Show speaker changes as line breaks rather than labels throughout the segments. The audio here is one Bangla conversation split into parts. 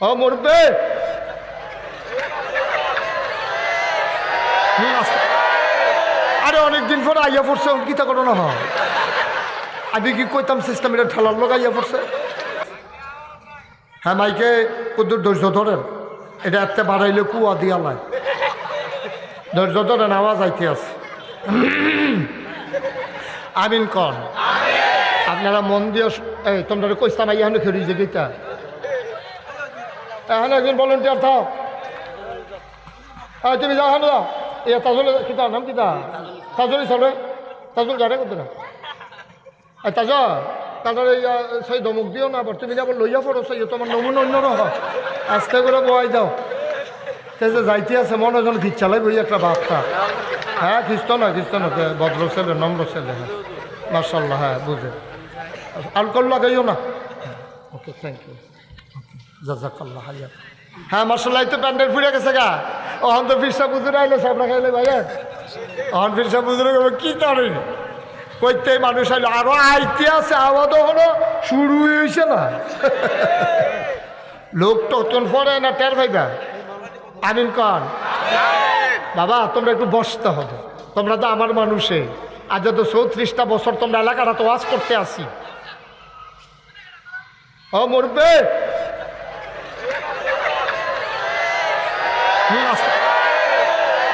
ও, মরবে। আরে, অনেকদিন পরে আইয়া পড়ছে কিতা করো না, হয়। আমি কি কইতাম সিস্টেম এটা ঠেলার লোক আইয়া পড়ছে? হ্যাঁ মাইকে কুদুর ধৈর্য ধরেন। এটা এত বাড়াইলে কুয়া দিয়া লাই ধৈর্য ধরেন, আওয়াজ আইতে আছে। আমিন কন। আপনারা মন দিয়ে এই, তোমরা কইতাম আইয়া হলে খেলি যে গীতা। এখন একজন ভলেন্টিয়ার থাও হ্যাঁ তুমি যাও হ্যাঁ এ তাজলে কিতা নাম কিতা? তাজলি চলে তাজল গাড়ে করতে না। তাজ তাজল সেই ধমক দিও না, আবার তুমি আবার লইয়া পড়ো, সেই তোমার নমুনা অন্য রহ আস্তে করে বয়াই দাও। সে যাইতে আছে, মনে যেন খিচ্ছালাই বই একটা বার্তা। হ্যাঁ খ্রিস্ট না খ্রিস্ট না ভদ্র ছেলে, নম্র ছেলে। হ্যাঁ মার্শাল্লাহ হ্যাঁ বুঝে। আলকল লাগাইও না। ওকে থ্যাংক ইউ জাজাকাল্লাহ হাইয়া। হ্যাঁ মার্শাল্লাহ এই তো প্যান্ডেল ফুড়ে গেছে গা। ওহন তো ফিরসা বুঝুরে আইলে সাবরা খাইলে ভাইয়া। ওহন ফিরসা গেল, কি করে কইতে মানুষ আইলো, আরও আইতে আছে আওয়াজ হলো শুরু হয়েছে না। লোক তখন পরে না, টের ভাইবা আমিন কন। বাবা, তোমরা একটু বসতে হবে। তোমরা তো আমার মানুষে। আজ তো চৌত্রিশটা বছর তোমরা এলাকাটা তো ওয়াজ করতে আসি ও মরবে হুম, আস্তে-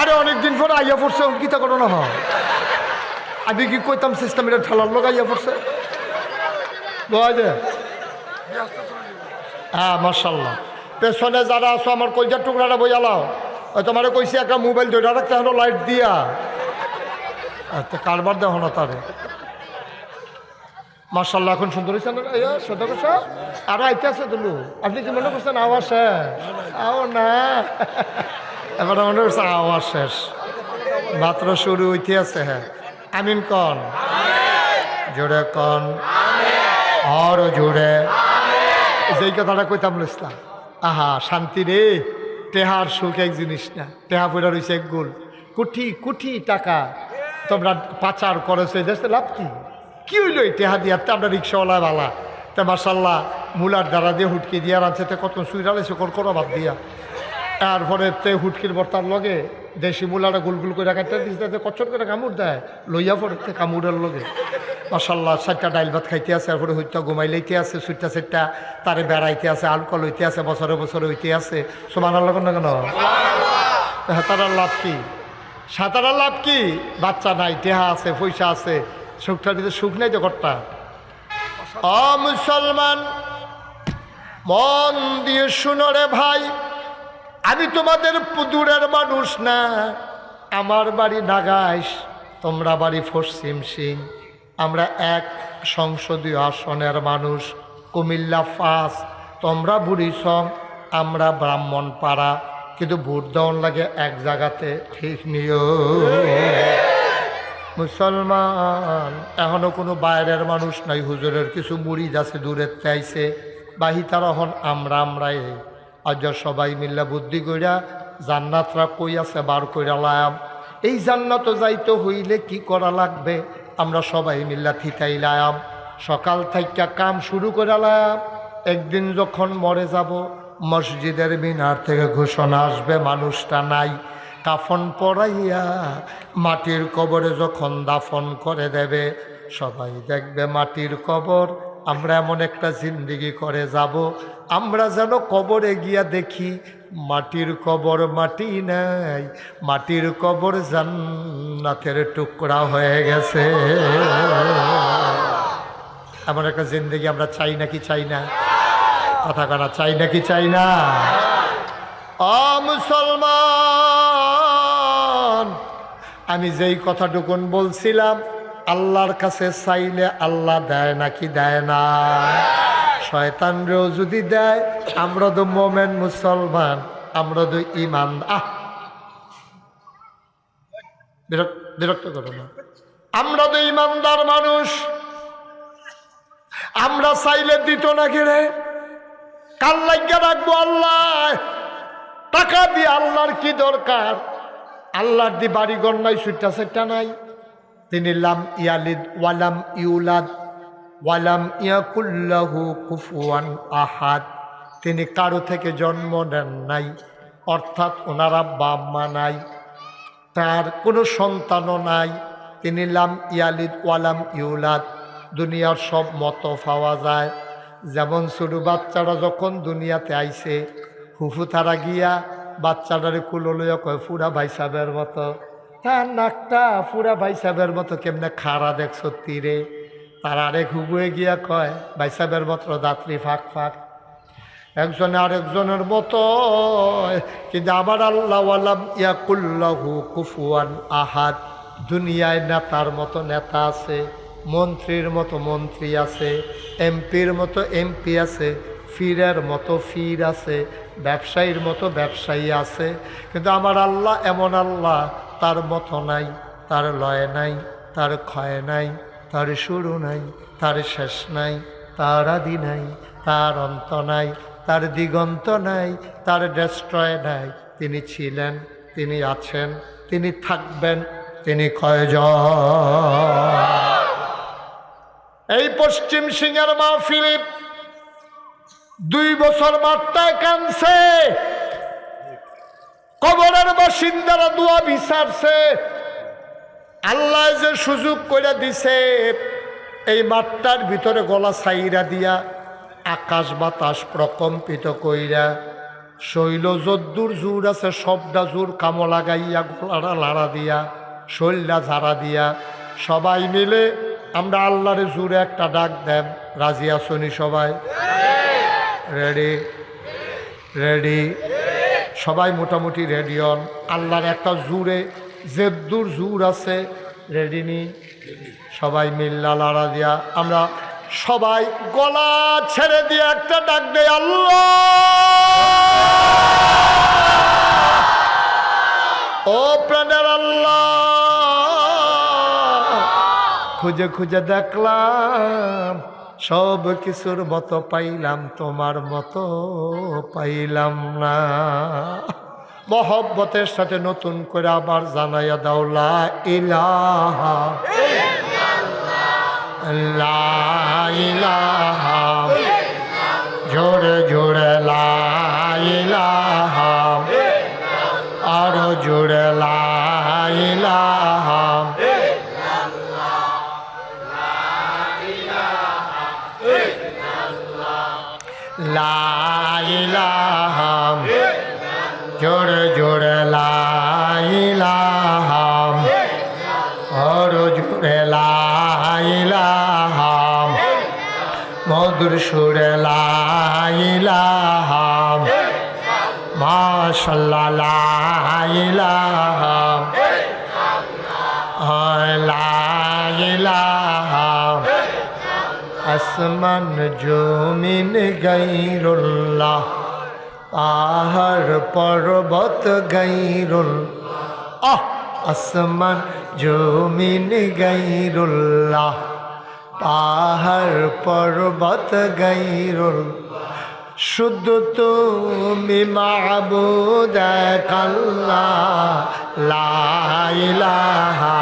আরে অনেকদিন পরে আইয়া পড়ছে কিতা করো না? হয় আমি কি কইতাম সিস্টেম এটা ঠেলার লোক আইয়া পড়ছে? যে হ্যাঁ মার্শাল্লাহ পেছনে যারা আছো, আমার কলজার টুকরাটা ওই তোমার কইছি, একটা মোবাইল ধরে রাখতে হলো লাইট দিয়া। আচ্ছা কারবার দেখো না তারে। মার্শাল্লাহ এখন সুন্দর হয়েছে না? ইয়া, সদা আরও আইতে আছে তুলু আপনি কি মনে করছেন আওয়াজ শেষ? আও না। এবার মনে করছে আওয়াজ শেষ। মাত্র শুরু হইতে আছে হ্যাঁ। আমিন কন। জোরে কন। আর জোরে। যেই কথাটা কইতাম ইসলাম। আহা শান্তি রে। টেহার সুখ এক জিনিস না। টেহা পড়া রয়েছে এক গোল। কোটি কোটি টাকা তোমরা পাচার করেছ দেশে লাভ কি? কি হইল টেহা দিয়ে? তা আমরা রিক্সাওয়ালা বালা। তা মার্শাল্লাহ মুলার দ্বারা দিয়ে হুটকি দিয়া রাখছে তে কত সুইরালেছে কর করো বাদ দিয়া। তারপরে তে হুটকির বর্তার লগে দেশি মুলাটা গুল গুল করে কাটতে দিচ্ছে কচ্ছর করে কামড় দেয়, লইয়া পড়ে তে কামড়ের লগে। মাসাল্লাহ চারটা ডাইল ভাত খাইতে আছে, তারপরে হইতে ঘুমাই লইতে আছে সুইটা সেটটা তারে বেড়াইতে আছে আলকল হইতে আছে, বছরে বছরে হইতে আছে। সমান আল্লাহ না কেন? হ্যাঁ সাঁতারার লাভ কি? সাঁতারার লাভ কি? বাচ্চা নাই, টেহা আছে, পয়সা আছে সুখটার ভিতরে সুখ নাই তো ঘরটা। মুসলমান, মন দিয়ে শুনো রে ভাই, আমি তোমাদের দূরের মানুষ না। আমার বাড়ি নাগাইশ, তোমরা বাড়ি পশ্চিম সিং। আমরা এক সংসদীয় আসনের মানুষ, কুমিল্লা ফাঁস তোমরা বুড়ি বুড়িসং আমরা ব্রাহ্মণ পাড়া কিন্তু ভোট দেওয়ার লাগে এক জায়গাতে ঠিক নিও মুসলমান। এখনও কোনো বাইরের মানুষ নাই, হুজুরের কিছু মুড়ি আছে দূরের চাইছে। বাহিতার হন আমরা আমরাই। আজ সবাই মিল্লা বুদ্ধি কইরা জান্নাতরা কই আছে বার কইরা লাম এই জান্নাত যাইতে হইলে কি করা লাগবে? আমরা সবাই মিল্লা থিতাইলাম। সকাল থেকে কাম শুরু করালাম একদিন যখন মরে যাব, মসজিদের মিনার থেকে ঘোষণা আসবে, মানুষটা নাই। কাফন পরাইয়া মাটির কবরে যখন দাফন করে দেবে, সবাই দেখবে মাটির কবর। আমরা এমন একটা জিন্দিগি করে যাব, আমরা যেন কবরে গিয়া দেখি মাটির কবর মাটি নাই, মাটির কবর জান্নাতের টুকরা হয়ে গেছে। এমন একটা জিন্দিগি আমরা চাই নাকি চাই না? কথা কানা চাই নাকি চাই না? অ মুসলমান! আমি যেই কথাটুকুন বলছিলাম, আল্লাহর কাছে চাইলে আল্লাহ দেয় নাকি দেয় না? শয়তানরেও যদি দেয়, আমরা তো মোমেন মুসলমান, আমরা তো ইমান আহ! বিরক্ত করো না। আমরা তো ইমানদার মানুষ। আমরা চাইলে দিত না ঘিরে কাল লাগিয়া রাখব আল্লাহ? টাকা দিয়ে আল্লাহর কি দরকার? আল্লাহর দি বাড়িঘর নাই সুইটা সেটা নাই। তিনি লাম ইয়ালিদ ওয়ালাম ইউলাদ ওয়ালাম ইয়াকুল্লাহু কুফুয়ান আহাদ। তিনি কারও থেকে জন্ম নেন নাই, অর্থাৎ ওনারা মা নাই, তার কোনো সন্তানও নাই। তিনি লাম ইয়ালিদ ওয়ালাম ইউলাদ, দুনিয়ার সব মতো পাওয়া যায়। যেমন ছোটো বাচ্চারা যখন দুনিয়াতে আইছে হুফু তারা গিয়া বাচ্চাটারে কুলো লইয়া কয়, ফুরা ভাই সাহেবের মতো। তার নাকটা ফুরা ভাই সাহেবের মতো কেমনে খাড়া দেখছ তীরে তার আরেক হুবুয়ে গিয়া কয়, ভাই সাহেবের মতো দাত্রী ফাঁক ফাঁক। একজন আরেকজনের মতো, কিন্তু আবার আল্লাহ আলাম ইয়াকুল্লাহু কুফুয়ান আহাদ। দুনিয়ায় নেতার মতো নেতা আছে, মন্ত্রীর মতো মন্ত্রী আছে, এমপির মতো এমপি আছে ফিরের মতো ফির আছে, ব্যবসায়ীর মতো ব্যবসায়ী আছে, কিন্তু আমার আল্লাহ এমন আল্লাহ, তার মতো নাই, তার লয় নাই, তার ক্ষয় নাই, তার শুরু নাই, তার শেষ নাই, তার আদি নাই, তার অন্ত নাই, তার দিগন্ত নাই, তার ডেস্ট্রয় নাই। তিনি ছিলেন, তিনি আছেন, তিনি থাকবেন, তিনি কয়জন? এই পশ্চিম সিংহের মা ফিলিপ দুই বছর মাঠটায় কানছে কবরের বাসিন্দারা দোয়া বিচারছে। আল্লাহ যে সুযোগ করে দিছে, এই মাঠটার ভিতরে গলা সাইরা দিয়া আকাশ বাতাস প্রকম্পিত কইরা শৈল যদ্দুর জোর আছে সবটা জোর কামো লাগাইয়া, গলাটা লাড়া দিয়া, শৈলটা ঝাড়া দিয়া, সবাই মিলে আমরা আল্লাহরে জোরে একটা ডাক দেব রাজি আসনি সবাই? রেডি রেডি সবাই মোটামুটি রেডি হন আল্লাহর একটা জুড়ে, জেদ্দুর জুর আছে। রেডি নি? সবাই মিল্লা লাড়া দিয়া। আমরা সবাই গলা ছেড়ে দিয়ে একটা ডাক দেয় আল্লাহ! ও প্রাণের আল্লাহ! খুঁজে খুঁজে দেখলাম সব কিছুর মতো পাইলাম, তোমার মতো পাইলাম না। মহব্বতের সাথে নতুন করে আবার জানাইয়া দাওলা ইলাহা লা ইলাহা জোরে জোরে লা ইলাহা। আরও জোরে লা মধুর সুরে আসমান জমিন গাইরুল্লাহ। পাহাড় পর্বত গাইরুল আহ আসমান জমিন গাইরুল্লাহ। পাহাড় পর্বত গাইরুল শুদ্ধ তুমি মাবুদ কাল্লা লাইলাহা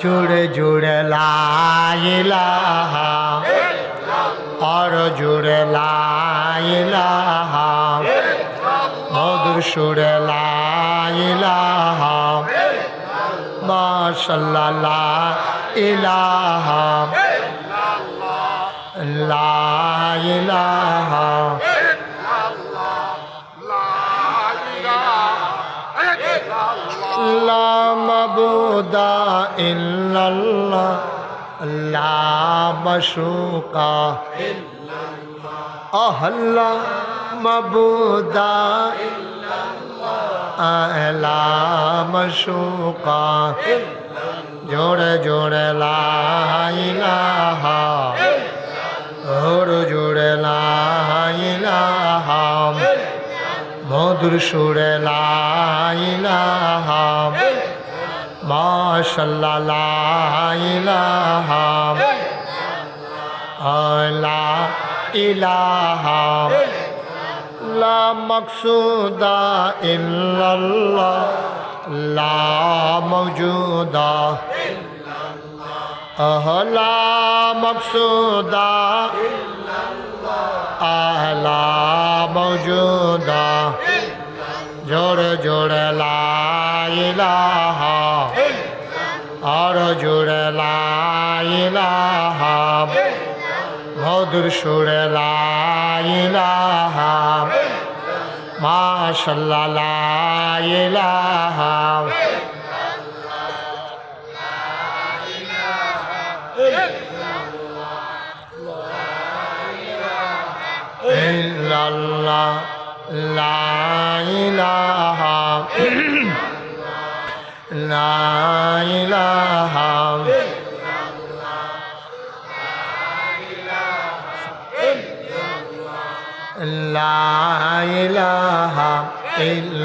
জুড়ে জুড়ে লাইলাহা আর জুড়ে লাইলাহা মধুর সুরে লাইলাহা। মাশাল্লাহ লা ইলাহা লা ইলাহা লা মাবুদা ইল্লাল্লাহ লা মাশুকা আহল্লা মাবুদা আলা মশুকা জোড়ে জোড়ে লাইলাহা ওর জোড়ে লাইলাহা মধুর সুরে লাইলাহা মাশাল্লাহ লাইলাহা লা ইলাহা। লা মকসুদা ইল্লাল্লাহ লা মওজুদা আহলা মকসুদা আহলা মওজুদা জোড়ে জোড়ে লা ইলাহা আর জোড়ে লা ইলাহা। মধুর সুরে লা ইলাহা। মাশাল্লাহ লা ইলাহা ইল্লাল্লাহ লা ইলাহা। লা ইলাহা। লা ইলাহা ইল্লা